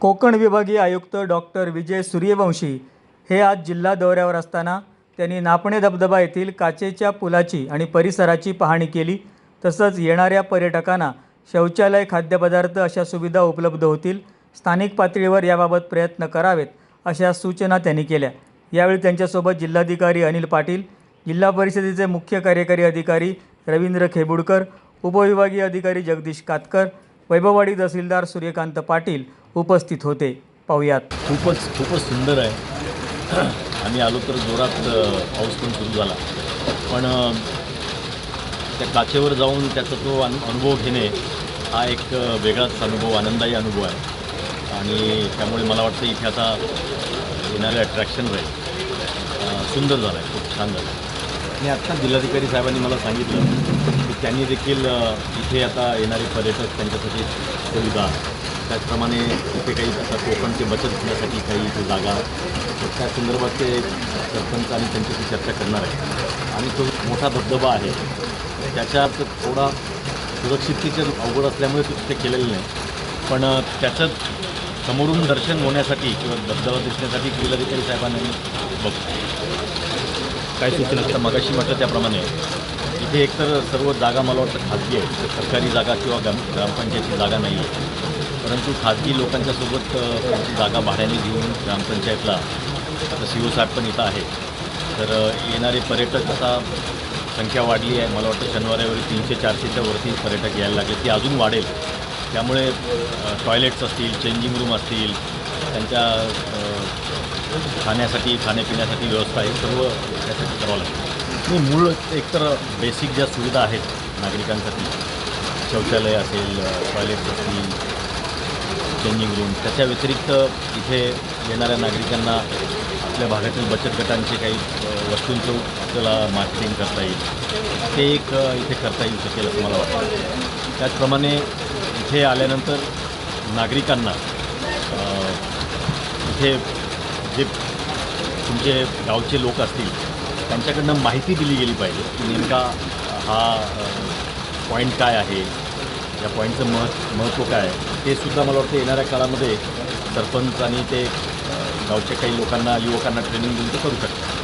कोकण विभागीय आयुक्त डॉक्टर विजय सूर्यवंशी हे आज जिल्हा दौऱ्यावर असताना त्यांनी नापणे धबधबा येथील काचेच्या पुलाची आणि परिसराची पाहणी केली. तसंच येणाऱ्या पर्यटकांना शौचालय खाद्यपदार्थ अशा सुविधा उपलब्ध होतील. स्थानिक पातळीवर याबाबत प्रयत्न करावेत अशा सूचना त्यांनी केल्या. यावेळी त्यांच्यासोबत जिल्हाधिकारी अनिल पाटील जिल्हा परिषदेचे मुख्य कार्यकारी अधिकारी रवींद्र खेबुडकर उपविभागीय अधिकारी जगदीश कातकर वैभववाडी तहसीलदार सूर्यकांत पाटील उपस्थित होते. पाहूयात. खूपच खूपच सुंदर आहे. आम्ही आलो तर जोरात पाऊस पण सुरू झाला. पण त्या काचेवर जाऊन त्याचा तो अनु अनुभव घेणे हा एक वेगळाच अनुभव आनंदायी अनुभव आहे. आणि त्यामुळे मला वाटतं इथे आता येणारे अट्रॅक्शन राहील. सुंदर झालं आहे खूप छान झालं आणि आत्ता जिल्हाधिकारी साहेबांनी मला सांगितलं की त्यांनी देखील इथे आता येणारे पर्यटक त्यांच्यासाठी सुविधा त्याचप्रमाणे इथे काही आता कोकणची बचत घेण्यासाठी काही इथे जागा. तर त्या संदर्भात ते सरपंच आणि त्यांच्याशी चर्चा करणार आहे आणि तो मोठा धबधबा आहे. त्याच्यात थोडा सुरक्षिततेचं अवघड असल्यामुळे तो तिथे केलेलं नाही. पण त्याचं समोरून दर्शन होण्यासाठी किंवा धबधबा दिसण्यासाठी जिल्हाधिकारी साहेबांनी बघ काय सूचना आता मगाशी म्हटलं त्याप्रमाणे इथे एकतर सर्व जागा मला वाटतं खाजगी आहे सरकारी जागा किंवा ग्राम ग्रामपंचायतची जागा नाही आहे परंतु खाजगी लोकांच्या सोबत जागा भाड्याने घेऊन ग्रामपंचायतला आता सी ओ साहेब पण इथं आहे तर येणारे पर्यटक आता संख्या वाढली आहे. मला वाटतं शनिवारीवरी तीनशे चारशेच्या वरती पर्यटक यायला लागले. ती अजून वाढेल. त्यामुळे टॉयलेट्स असतील चेंजिंग रूम असतील त्यांच्या खाण्यासाठी खाण्यापिण्यासाठी व्यवस्था हे सर्व त्यासाठी करावं लागतं आणि मूळ एकतर बेसिक ज्या सुविधा आहेत नागरिकांसाठी शौचालय असेल टॉयलेट्स असतील चेंजिंग रूम त्याच्या व्यतिरिक्त इथे येणाऱ्या नागरिकांना आपल्या भागातील बचत गटांचे काही वस्तूंचं आपल्याला मार्केटिंग करता येईल. ते एक इथे करता येऊ शकेल असं मला वाटतं. त्याचप्रमाणे इथे आल्यानंतर नागरिकांना इथे जे तुमचे गावचे लोक असतील त्यांच्याकडनं माहिती दिली गेली पाहिजे की नेमका हा पॉईंट काय आहे या पॉईंटचं मह महत्त्व काय आहे? ते सुद्धा मला वाटतं येणाऱ्या काळामध्ये सरपंच आणि ते गावच्या काही लोकांना युवकांना ट्रेनिंग देऊन ते करू शकतात.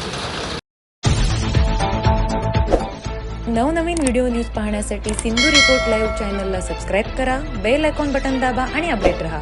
नवनवीन व्हिडिओ न्यूज पाहण्यासाठी सिंधू रिपोर्ट लाईव्ह चॅनलला सबस्क्राईब करा बेल आयकॉन बटन दाबा आणि अपडेट रहा.